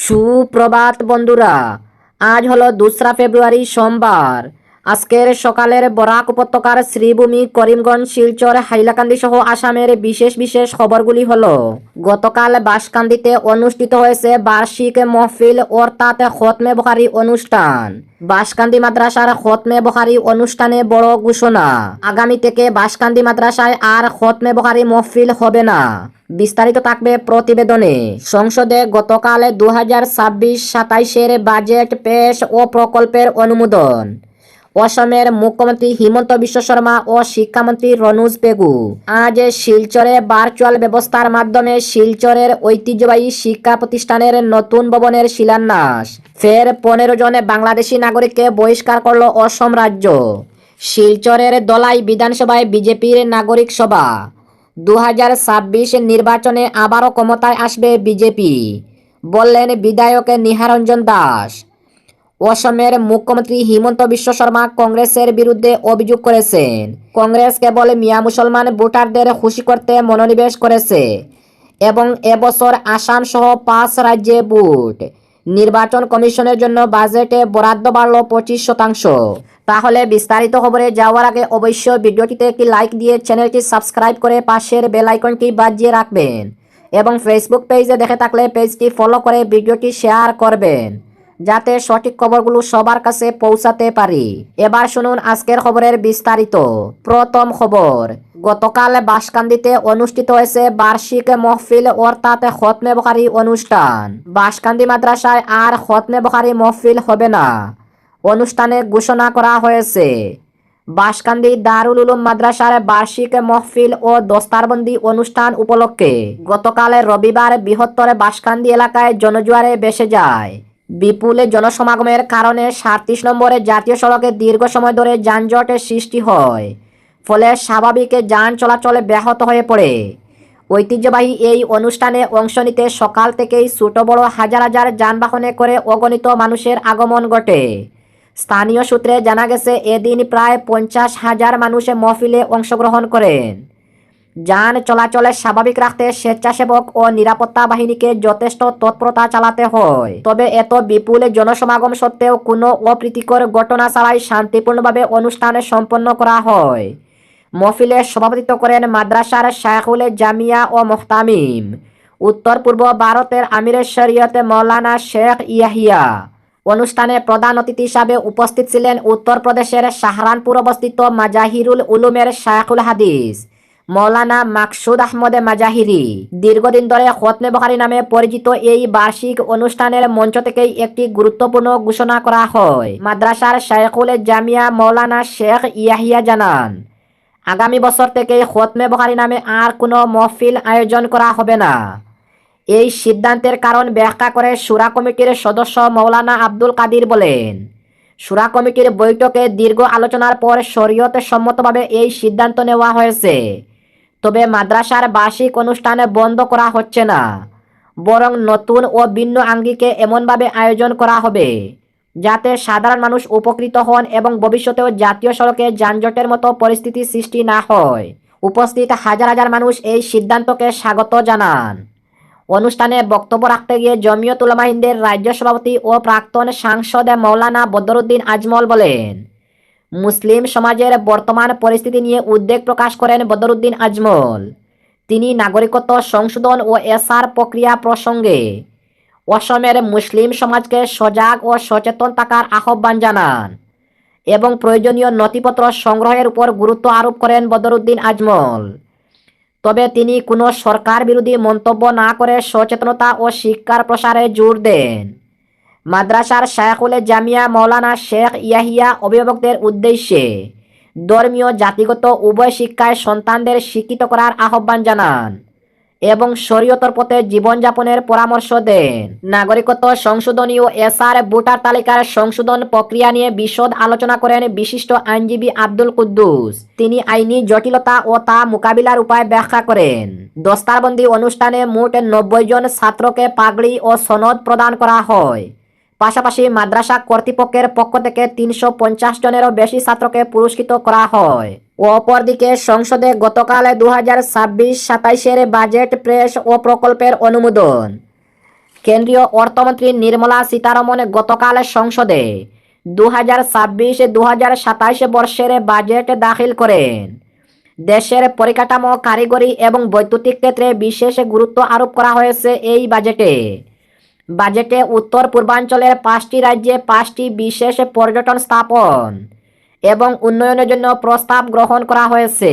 সুপ্রভাত বন্ধুরা, আজ হলো দোসরা ফেব্রুয়ারি সোমবার। আজকের সকালের বরাক উপত্যকার শ্রীভূমি করিমগঞ্জ, শিলচর, হাইলাকান্দি সহ আসামের বিশেষ বিশেষ খবরগুলি হল, গতকাল বাসকান্দিতে অনুষ্ঠিত হয়েছে বার্ষিক মহফিল অর্থাৎ খতমে বখারি অনুষ্ঠান। বাসকান্দি মাদ্রাসার খতমে বখারি অনুষ্ঠানে বড় ঘোষণা। আগামী থেকে বাসকান্দি মাদ্রাসায় আর খতমে বখারি মহফিল হবে না। বিস্তারিত থাকবে প্রতিবেদনে। সংসদে গতকাল দু হাজার ছাব্বিশ সাতাইশের বাজেট পেশ ও প্রকল্পের অনুমোদন। অসমের মুখ্যমন্ত্রী হিমন্ত বিশ্ব শর্মা ও শিক্ষামন্ত্রী রনুজ পেগু আজ শিলচরে ভার্চুয়াল ব্যবস্থার মাধ্যমে শিলচরের ঐতিহ্যবাহী শিক্ষা প্রতিষ্ঠানের নতুন ভবনের শিলান্যাস। ফের পনেরো জন বাংলাদেশি নাগরিককে বহিষ্কার করল অসম রাজ্য। শিলচরের দলাই বিধানসভায় বিজেপির নাগরিক সভা। দু হাজার ছাব্বিশ নির্বাচনে আবারও ক্ষমতায় আসবে বিজেপি। বললেন বিধায়ক নিহারঞ্জন দাস। অসমের মুখ্যমন্ত্রী হিমন্ত বিশ্ব শর্মা কংগ্রেসের বিরুদ্ধে অভিযোগ করেছেন। কংগ্রেস কেবল মিয়া মুসলমান ভোটারদের খুশি করতে মনোনিবেশ করেছে এবং এবছর আসাম সহ পাঁচ রাজ্যে ভোট। নির্বাচন কমিশনের জন্য বাজেটে বরাদ্দ বাড়ল পঁচিশ শতাংশ। তাহলে বিস্তারিত খবরে যাওয়ার আগে অবশ্যই ভিডিওটিতে একটি লাইক দিয়ে চ্যানেলটি সাবস্ক্রাইব করে পাশের বেল আইকনটি বাজিয়ে রাখবেন এবং ফেসবুক পেজে দেখে থাকলে পেজটি ফলো করে ভিডিওটি শেয়ার করবেন যাতে সঠিক খবরগুলো সবার কাছে পৌঁছাতে পারি। এবার শুনুন আজকের খবরের বিস্তারিত। প্রথম খবর, গতকাল বাসকান্দিতে অনুষ্ঠিত হয়েছে বার্ষিক মহফিল অর্থাৎ খতমে বখারি অনুষ্ঠান। বাসকান্দি মাদ্রাসায় আর খতমে বখারি মহফিল হবে না। অনুষ্ঠানে ঘোষণা করা হয়েছে। বাসকান্দি দারুল উলুম মাদ্রাসার বার্ষিক মহফিল ও দস্তারবন্দি অনুষ্ঠান উপলক্ষে গতকাল রবিবার বৃহত্তর বাসকান্দি এলাকায় জনজুয়ারে বেসে যায়। বিপুল জনসমাগমের কারণে সাতত্রিশ নম্বরে জাতীয় সড়কে দীর্ঘ সময় ধরে যানজটের সৃষ্টি হয়, ফলে স্বাভাবিক যান চলাচলে ব্যাহত হয়ে পড়ে। ঐতিহ্যবাহী এই অনুষ্ঠানে অংশ নিতে সকাল থেকেই ছোট বড় হাজার হাজার যানবাহনে করে অগণিত মানুষের আগমন ঘটে। স্থানীয় সূত্রে জানা গেছে, এদিন প্রায় পঞ্চাশ হাজার মানুষ মহফিলে অংশগ্রহণ করেন। যান চলাচলে স্বাভাবিক রাখতে স্বেচ্ছাসেবক ও নিরাপত্তা বাহিনীকে যথেষ্ট তৎপরতা চালাতে হয়। তবে এত বিপুল জনসমাগম সত্ত্বেও কোনো অপ্রীতিকর ঘটনা ছাড়াই শান্তিপূর্ণভাবে অনুষ্ঠান সম্পন্ন করা হয়। মহফিলে সভাপতিত্ব করেন মাদ্রাসার শায়খুল জামিয়া ও মোহতামিম উত্তর পূর্ব ভারতের আমিরের শরীয়ত মৌলানা শেখ ইয়াহিয়া। অনুষ্ঠানে প্রধান অতিথি হিসাবে উপস্থিত ছিলেন উত্তরপ্রদেশের সাহারানপুর অবস্থিত মাজাহিরুল উলুমের শায়খুল হাদিস, মৌলানা মাকসুদ আহমদে মাজাহিরি। দীর্ঘদিন ধরে খতমে নামে পরিচিত এই বার্ষিক অনুষ্ঠানের মঞ্চ থেকেই একটি গুরুত্বপূর্ণ ঘোষণা করা হয়। মাদ্রাসার শায়খুল জামিয়া মৌলানা শেখ ইয়াহিয়া জানান, আগামী বছর থেকে খতমে বখারি নামে আর কোনো মহফিল আয়োজন করা হবে না। এই সিদ্ধান্তের কারণ ব্যাখ্যা করে সুরা কমিটির সদস্য মৌলানা আব্দুল কাদির বলেন, সুরা কমিটির বৈঠকে দীর্ঘ আলোচনার পর শরীয়ত সম্মতভাবে এই সিদ্ধান্ত নেওয়া হয়েছে। তবে মাদ্রাসার বার্ষিক অনুষ্ঠানে বন্ধ করা হচ্ছে না, বরং নতুন ও ভিন্ন আঙ্গিকে এমনভাবে আয়োজন করা হবে, যাতে সাধারণ মানুষ উপকৃত হন এবং ভবিষ্যতেও জাতীয় সড়কে যানজটের মতো পরিস্থিতি সৃষ্টি না হয়। উপস্থিত হাজার হাজার মানুষ এই সিদ্ধান্তকে স্বাগত জানান। অনুষ্ঠানে বক্তব্য রাখতে গিয়ে জমিয়ত উলামা হিন্দের রাজ্য সভাপতি ও প্রাক্তন সাংসদ মৌলানা বদরুদ্দিন আজমল বলেন, মুসলিম সমাজের বর্তমান পরিস্থিতি নিয়ে উদ্বেগ প্রকাশ করেন বদরুদ্দিন আজমল। তিনি নাগরিকত্ব সংশোধন ও এসআর প্রক্রিয়া প্রসঙ্গে অসমের মুসলিম সমাজকে সজাগ ও সচেতন থাকার আহ্বান জানান এবং প্রয়োজনীয় নথিপত্র সংগ্রহের উপর গুরুত্ব আরোপ করেন বদরুদ্দিন আজমল। তবে তিনি কোনো সরকার বিরোধী মন্তব্য না করে সচেতনতা ও শিক্ষার প্রসারে জোর দেন। মাদ্রাসার শায়খুল জামিয়া মৌলানা শেখ ইয়াহিয়া অভিভাবকদের উদ্দেশ্যে ধর্মীয় জাতিগত উভয় শিক্ষায় সন্তানদের শিক্ষিত করার আহ্বান জানান। এবং শরীয়তর পথে জীবনযাপনের পরামর্শ দেন। নাগরিকত্ব সংশোধনী ও এসআর ভোটার তালিকার সংশোধন প্রক্রিয়া নিয়ে বিশদ আলোচনা করেন বিশিষ্ট আইনজীবী আব্দুল কুদ্দুস। তিনি আইনি জটিলতা ও তা মোকাবিলার উপায় ব্যাখ্যা করেন। দস্তারবন্দি অনুষ্ঠানে মোট নব্বই জন ছাত্রকে পাগড়ি ও সনদ প্রদান করা হয়। পাশাপাশি মাদ্রাসা কর্তৃপক্ষের পক্ষ থেকে তিনশো পঞ্চাশ জনেরও বেশি ছাত্রকে পুরস্কৃত করা হয়। অপরদিকে সংসদে গতকাল দু হাজার ছাব্বিশ সাতাইশের বাজেট প্রেস ও প্রকল্পের অনুমোদন। কেন্দ্রীয় অর্থমন্ত্রী নির্মলা সীতারমন গতকাল সংসদে দু হাজার ছাব্বিশ দু হাজার সাতাইশ বর্ষের বাজেট দাখিল করেন। দেশের পরিকাঠামো, কারিগরি এবং বৈদ্যুতিক ক্ষেত্রে বিশেষ গুরুত্ব আরোপ করা হয়েছে এই বাজেটে। বাজেটে উত্তর পূর্বাঞ্চলের পাঁচটি রাজ্যে পাঁচটি বিশেষ পর্যটন স্থাপন এবং উন্নয়নের জন্য প্রস্তাব গ্রহণ করা হয়েছে।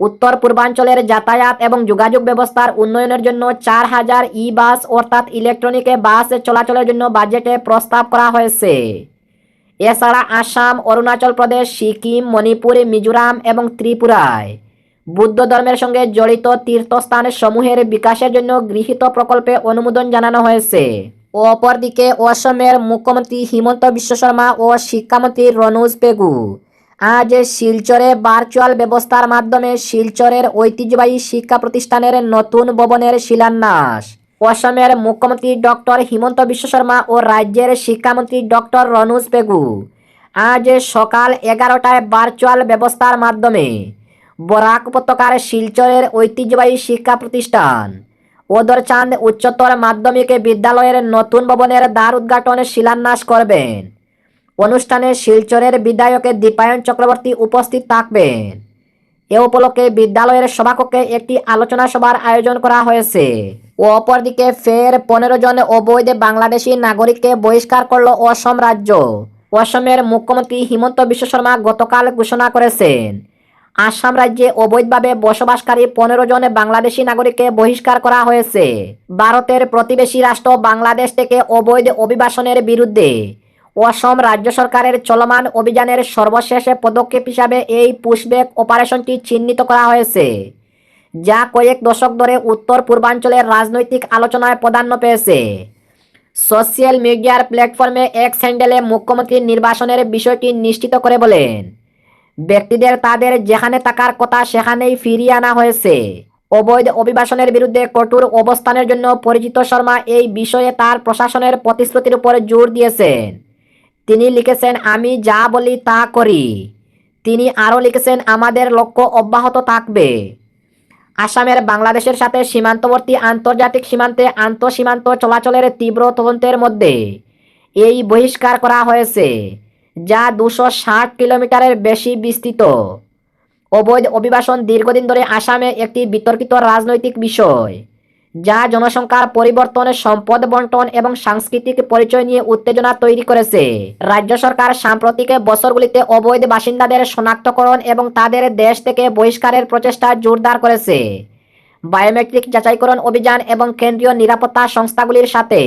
উত্তর পূর্বাঞ্চলের যাতায়াত এবং যোগাযোগ ব্যবস্থার উন্নয়নের জন্য চার হাজার ই বাস অর্থাৎ ইলেকট্রনিক বাস চলাচলের জন্য বাজেটে প্রস্তাব করা হয়েছে। এছাড়া আসাম, অরুণাচল প্রদেশ, সিকিম, মণিপুর, মিজোরাম এবং ত্রিপুরায় বুদ্ধ ধর্মের সঙ্গে জড়িত তীর্থস্থান সমূহের বিকাশের জন্য গৃহীত প্রকল্পে অনুমোদন জানানো হয়েছে। অপরদিকে অসমের মুখ্যমন্ত্রী হিমন্ত বিশ্ব শর্মা ও শিক্ষামন্ত্রী রনুজ পেগু আজ শিলচরে ভার্চুয়াল ব্যবস্থার মাধ্যমে শিলচরের ঐতিহ্যবাহী শিক্ষা প্রতিষ্ঠানের নতুন ভবনের শিলান্যাস। অসমের মুখ্যমন্ত্রী ডক্টর হিমন্ত বিশ্ব শর্মা ও রাজ্যের শিক্ষামন্ত্রী ডক্টর রনুজ পেগু আজ সকাল এগারোটায় ভার্চুয়াল ব্যবস্থার মাধ্যমে বরাক উপত্যকার শিলচরের ঐতিহ্যবাহী শিক্ষা প্রতিষ্ঠান। ওদরচাঁদ উচ্চতর মাধ্যমিক বিদ্যালয়ের নতুন ভবনের দ্বার উদ্ঘাটন শিলান্যাস করবেন। অনুষ্ঠানে শিলচরের বিধায়ক দীপায়ন চক্রবর্তী উপস্থিত থাকবেন। এ উপলক্ষে বিদ্যালয়ের সভাকক্ষে একটি আলোচনা সভার আয়োজন করা হয়েছে। অপরদিকে ফের পনেরো জন অবৈধ বাংলাদেশি নাগরিককে বহিষ্কার করল অসম রাজ্য। অসমের মুখ্যমন্ত্রী হিমন্ত বিশ্ব শর্মা গতকাল ঘোষণা করেছেন আসাম রাজ্যে অবৈধভাবে বসবাসকারী পনেরো জন বাংলাদেশি নাগরিককে বহিষ্কার করা হয়েছে। ভারতের প্রতিবেশী রাষ্ট্র বাংলাদেশ থেকে অবৈধ অভিবাসনের বিরুদ্ধে অসম রাজ্য সরকারের চলমান অভিযানের সর্বশেষ পদক্ষেপ হিসাবে এই পুশব্যাক অপারেশনটি চিহ্নিত করা হয়েছে, যা কয়েক দশক ধরে উত্তর পূর্বাঞ্চলের রাজনৈতিক আলোচনায় প্রাধান্য পেয়েছে। সোশ্যাল মিডিয়ার প্ল্যাটফর্মে এক স্যান্ডেলে মুখ্যমন্ত্রী নির্বাসনের বিষয়টি নিশ্চিত করে বলেন ব্যক্তিদের তাদের যেখানে থাকার কথা সেখানেই ফিরিয়ে আনা হয়েছে। অবৈধ অভিবাসনের বিরুদ্ধে কঠোর অবস্থানের জন্য পরিচিত শর্মা এই বিষয়ে তার প্রশাসনের প্রতিশ্রুতির উপর জোর দিয়েছেন। তিনি লিখেছেন, আমি যা বলি তা করি। তিনি আরও লিখেছেন, আমাদের লক্ষ্য অব্যাহত থাকবে। আসামের বাংলাদেশের সাথে সীমান্তবর্তী আন্তর্জাতিক সীমান্তে আন্তঃসীমান্ত চলাচলের তীব্র তদন্তের মধ্যে এই বহিষ্কার করা হয়েছে। যা দুশো ষাট কিলোমিটারের বেশি বিস্তৃত। অবৈধ অভিবাসন দীর্ঘদিন ধরে আসামে একটি বিতর্কিত রাজনৈতিক বিষয়, যা জনসংখ্যার পরিবর্তন সম্পদ বন্টন এবং সাংস্কৃতিক পরিচয় নিয়ে উত্তেজনা তৈরি করেছে। রাজ্য সরকার সাম্প্রতিক বছরগুলিতে অবৈধ বাসিন্দাদের শনাক্তকরণ এবং তাদের দেশ থেকে বহিষ্কারের প্রচেষ্টা জোরদার করেছে। বায়োমেট্রিক যাচাইকরণ অভিযান এবং কেন্দ্রীয় নিরাপত্তা সংস্থাগুলির সাথে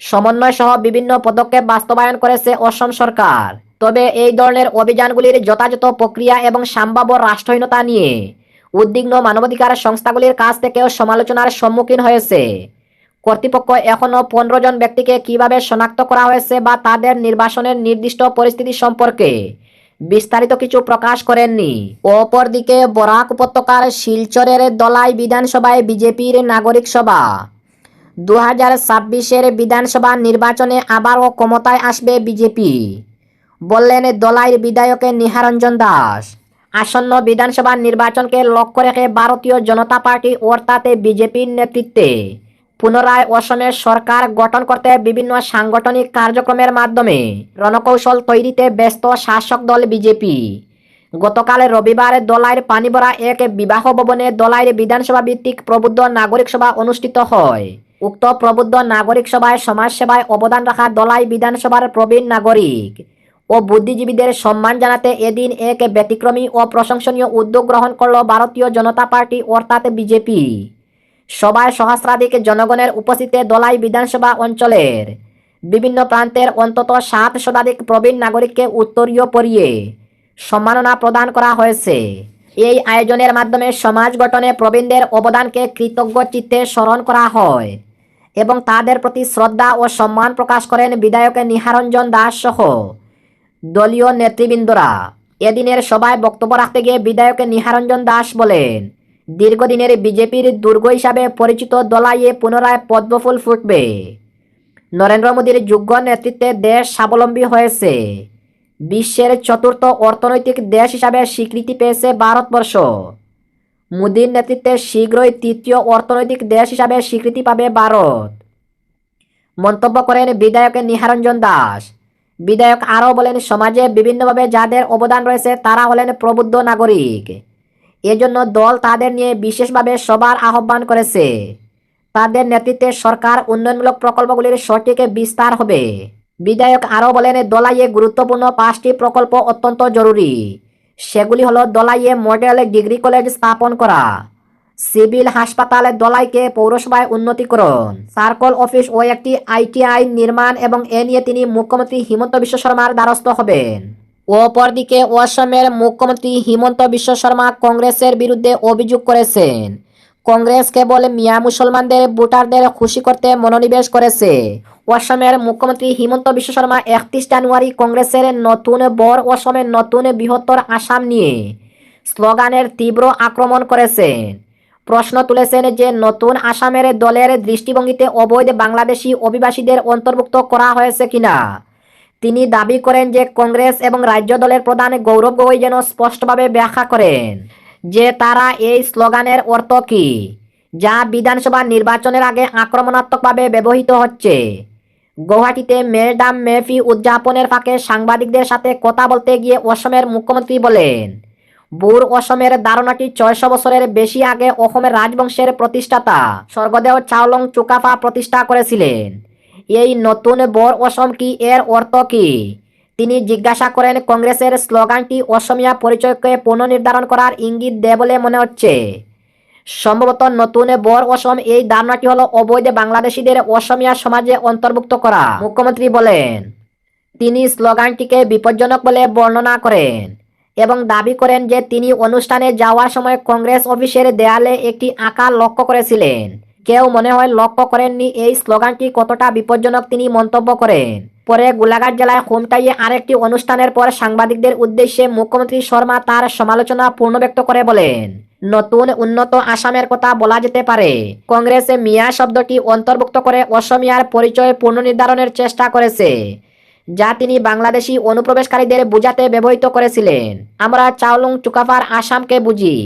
সমন্বয় সহ বিভিন্ন পদক্ষেপ বাস্তবায়ন করেছে অসম সরকার। তবে এই ধরনের অভিযানগুলির যথাযথ প্রক্রিয়া এবং সম্ভাব্য রাষ্ট্রহীনতা নিয়ে উদ্বিগ্ন মানবাধিকার সংস্থাগুলির কাছ থেকেও সমালোচনার সম্মুখীন হয়েছে। কর্তৃপক্ষ এখনও পনেরো জন ব্যক্তিকে কীভাবে শনাক্ত করা হয়েছে বা তাদের নির্বাসনের নির্দিষ্ট পরিস্থিতি সম্পর্কে বিস্তারিত কিছু প্রকাশ করেননি। অপরদিকে বরাক উপত্যকার শিলচরের দলাই বিধানসভায় বিজেপির নাগরিক সভা দু হাজার ছাব্বিশের বিধানসভা নির্বাচনে আবারও ক্ষমতায় আসবে বিজেপি। বললেন দলাইর বিধায়ক নিহারঞ্জন দাস। আসন্ন বিধানসভা নির্বাচনকে লক্ষ্য রেখে ভারতীয় জনতা পার্টি অর্থাৎ বিজেপির নেতৃত্বে পুনরায় অসমের সরকার গঠন করতে বিভিন্ন সাংগঠনিক কার্যক্রমের মাধ্যমে রণকৌশল তৈরিতে ব্যস্ত শাসক দল বিজেপি। গতকাল রবিবার দলাইর পানিবরা এক বিবাহ ভবনে দলাইর বিধানসভা ভিত্তিক প্রবুদ্ধ নাগরিক সভা অনুষ্ঠিত হয়। উক্ত প্রবুদ্ধ নাগরিক সভায় সমাজসেবায় অবদান রাখা দলাই বিধানসভার প্রবীণ নাগরিক ও বুদ্ধিজীবীদের সম্মান জানাতে এদিন এক ব্যতিক্রমী ও প্রশংসনীয় উদ্যোগ গ্রহণ করল ভারতীয় জনতা পার্টি অর্থাৎ বিজেপি। সভায় সহস্রাধিক জনগণের উপস্থিতিতে দলাই বিধানসভা অঞ্চলের বিভিন্ন প্রান্তের অন্তত সাত শতাধিক প্রবীণ নাগরিককে উত্তরীয় পরিয়ে সম্মাননা প্রদান করা হয়েছে এই আয়োজনের মাধ্যমে সমাজ গঠনে প্রবীণদের অবদানকে কৃতজ্ঞ চিত্তে স্মরণ করা হয়। এবং তাদের প্রতি শ্রদ্ধা ও সম্মান প্রকাশ করেন বিধায়ক নিহারঞ্জন দাস সহ দলীয় নেতৃবৃন্দরা। এদিনের সভায় বক্তব্য রাখতে গিয়ে বিধায়ক নিহারঞ্জন দাস বলেন, দীর্ঘদিনের বিজেপির দুর্গ হিসাবে পরিচিত দলাইয়ে পুনরায় পদ্মফুল ফুটবে। নরেন্দ্র মোদীর যোগ্য নেতৃত্বে দেশ স্বাবলম্বী হয়েছে। বিশ্বের চতুর্থ অর্থনৈতিক দেশ হিসাবে স্বীকৃতি পেয়েছে ভারতবর্ষ। মোদীর নেতৃত্বে শীঘ্রই তৃতীয় অর্থনৈতিক দেশ হিসাবে স্বীকৃতি পাবে ভারত। মন্তব্য করেন বিধায়ক নিহারঞ্জন দাস। বিধায়ক আরও বলেন, সমাজে বিভিন্নভাবে যাদের অবদান রয়েছে, তারা হলেন প্রবুদ্ধ নাগরিক। এজন্য দল তাদের নিয়ে বিশেষভাবে সবার আহ্বান করেছে। তাদের নেতৃত্বে সরকার উন্নয়নমূলক প্রকল্পগুলির সঠিক বিস্তার হবে। বিধায়ক আরও বলেন দলাইয়ে গুরুত্বপূর্ণ পাঁচটি প্রকল্প অত্যন্ত জরুরি। সেগুলি হলো দলাইয়ে মডেল ডিগ্রি কলেজ স্থাপন করা। সিভিল হাসপাতালে দলাইকে পৌরসভায় উন্নতিকরণ সার্কল অফিস ও একটি আইটিআই নির্মাণ এবং এ নিয়ে তিনি মুখ্যমন্ত্রী হিমন্ত বিশ্ব শর্মার দ্বারস্থ হবেন। অপরদিকে অসমের মুখ্যমন্ত্রী হিমন্ত বিশ্ব শর্মা কংগ্রেসের বিরুদ্ধে অভিযোগ করেছেন। কংগ্রেস কেবল মিয়া মুসলমানদের, ভোটারদের খুশি করতে মনোনিবেশ করেছে। অসমের মুখ্যমন্ত্রী হিমন্ত বিশ্ব শর্মা একত্রিশ জানুয়ারি কংগ্রেসের নতুন বর অসমের নতুন বৃহত্তর আসাম নিয়ে স্লোগানের তীব্র আক্রমণ করেছেন প্রশ্ন তুলেছেন যে নতুন আসামের দলের দৃষ্টিভঙ্গিতে অবৈধ বাংলাদেশি অভিবাসীদের অন্তর্ভুক্ত করা হয়েছে কিনা? তিনি দাবি করেন যে কংগ্রেস এবং রাজ্য দলের প্রধান গৌরব গগৈ যেন স্পষ্টভাবে ব্যাখ্যা করেন। যে তারা এই স্লোগানের অর্থ কী? যা বিধানসভা নির্বাচনের আগে আক্রমণাত্মকভাবে ব্যবহৃত হচ্ছে। গৌহাটিতে মেডাম মেফি উদযাপনের ফাঁকে সাংবাদিকদের সাথে কথা বলতে গিয়ে অসমের মুখ্যমন্ত্রী বলেন, বুর অসমের ধারণাটি ছয়শো বছরের বেশি আগে অসমের রাজবংশের প্রতিষ্ঠাতা স্বর্গদেও চাওলং চুকাফা প্রতিষ্ঠা করেছিলেন। এই নতুন বর অসম কি এর অর্থ কি? তিনি জিজ্ঞাসা করেন, কংগ্রেসের স্লোগানটি অসমিয়া পরিচয়কে পুনর্নির্ধারণ করার ইঙ্গিত দেয় বলে মনে হচ্ছে। সম্ভবত নতুন বর অসম এই ধারণাটি হলো অবৈধ বাংলাদেশিদের অসমিয়া সমাজে অন্তর্ভুক্ত করা। মুখ্যমন্ত্রী বলেন, তিনি স্লোগানটিকে বিপজ্জনক বলে বর্ণনা করেন এবং দাবি করেন যে তিনি অনুষ্ঠানে যাওয়ার সময় কংগ্রেস অফিসের দেয়ালে একটি আঁকা লক্ষ্য করেছিলেন। কেউ মনে হয় লক্ষ্য করেননি এই স্লোগানটি কতটা বিপজ্জনক তিনি মন্তব্য করেন। পরে গোলাঘাট জেলায় হোমটাইয়ে আরেকটি অনুষ্ঠানের পর সাংবাদিকদের উদ্দেশ্যে মুখ্যমন্ত্রী শর্মা তার সমালোচনা পূর্ণ ব্যক্ত করে বলেন, নতুন উন্নত আসামের কথা বলা যেতে পারে। কংগ্রেসে মিয়া শব্দটি অন্তর্ভুক্ত করে অসমিয়ার পরিচয় পুনর্নির্ধারণের চেষ্টা করেছে, যা তিনি বাংলাদেশি অনুপ্রবেশকারীদের বোঝাতে ব্যবহৃত করেছিলেন। আমরা চাওলুং চুকাফার আসামকে বুঝি,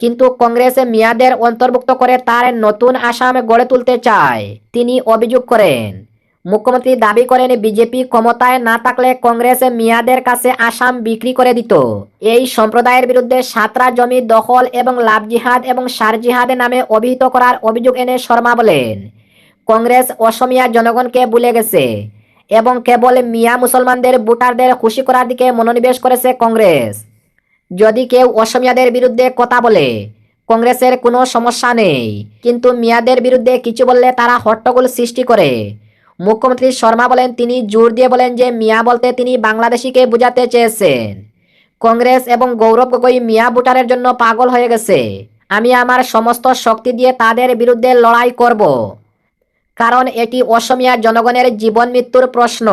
কিন্তু কংগ্রেসে মিয়াদের অন্তর্ভুক্ত করে তার নতুন আসাম গড়ে তুলতে চায় তিনি অভিযোগ করেন। মুখ্যমন্ত্রী দাবি করেন বিজেপি ক্ষমতায় না থাকলে কংগ্রেস মিয়াদের কাছে আসাম বিক্রি করে দিত। এই সম্প্রদায়ের বিরুদ্ধে সাতরা জমি দখল এবং লাভ জিহাদ এবং সার জিহাদ নামে অভিহিত করার অভিযোগ এনে শর্মা বলেন, কংগ্রেস অসমিয়া জনগণকে ভুলে গেছে এবং কেবল মিয়া মুসলমানদের ভোটারদের খুশি করার দিকে মনোনিবেশ করেছে কংগ্রেস। যদি কেউ অসমিয়াদের বিরুদ্ধে কথা বলে, কংগ্রেসের কোনো সমস্যা নেই। কিন্তু মিয়াদের বিরুদ্ধে কিছু বললে তারা হট্টগোল সৃষ্টি করে। মুখ্যমন্ত্রী শর্মা বলেন, তিনি জোর দিয়ে বলেন যে মিয়া বলতে তিনি বাংলাদেশিকে বোঝাতে চেয়েছেন। কংগ্রেস এবং গৌরব গগৈ মিয়া ভোটারের জন্য পাগল হয়ে গেছে। আমি আমার সমস্ত শক্তি দিয়ে তাদের বিরুদ্ধে লড়াই করব। কারণ এটি অসমিয়া জনগণের জীবন মৃত্যুর প্রশ্ন।